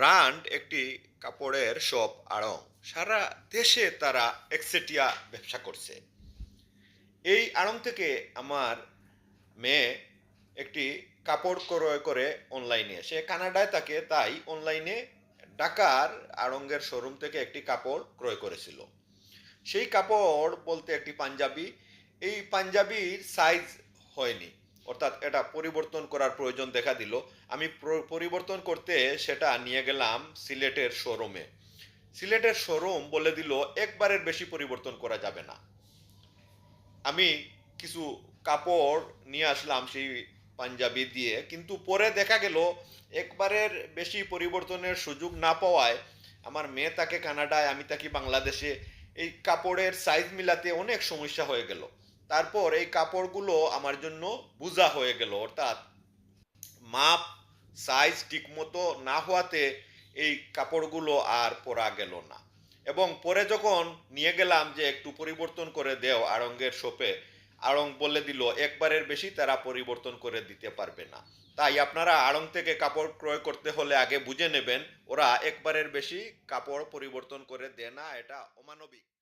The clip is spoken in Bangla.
ব্র্যান্ড একটি কাপড়ের শপ আড়ং। সারা দেশে তারা একচেটিয়া ব্যবসা করছে। এই আড়ং থেকে আমার মেয়ে একটি কাপড় ক্রয় করে অনলাইনে সে কানাডায় থাকে তাই অনলাইনে ঢাকার আড়ঙ্গের শোরুম থেকে একটি কাপড় ক্রয় করেছিল। সেই কাপড় বলতে একটি পাঞ্জাবি। এই পাঞ্জাবির সাইজ হয়নি। অর্থাৎ এটা পরিবর্তন করার প্রয়োজন দেখা দিল। আমি পরিবর্তন করতে সেটা নিয়ে গেলাম সিলেটের শোরুমে। সিলেটের শোরুম বলে দিল, একবারের বেশি পরিবর্তন করা যাবে না। আমি কিছু কাপড় নিয়ে আসলাম সেই পাঞ্জাবি দিয়ে, কিন্তু পরে দেখা গেল, একবারের বেশি পরিবর্তনের সুযোগ না পাওয়ায় আমার মেয়ে তাকে কানাডায়, আমি তাকে বাংলাদেশে। এই কাপড়ের সাইজ মিলাতে অনেক সমস্যা হয়ে গেল। তারপর এই কাপড়গুলো আমার জন্য বোঝা হয়ে গেল, অর্থাৎ মাপ সাইজ ঠিকমতো না হওয়াতে এই কাপড়গুলো আর পরা গেল না। এবং পরে যখন নিয়ে গেলাম যে একটু পরিবর্তন করে দেও আড়ঙ্গের শপে, আড়ং বলে দিল, একবারের বেশি তারা পরিবর্তন করে দিতে পারবে না। তাই আপনারা আড়ং থেকে কাপড় ক্রয় করতে হলে আগে বুঝে নেবেন, ওরা একবারের বেশি কাপড় পরিবর্তন করে দেয় না, এটা অমানবিক।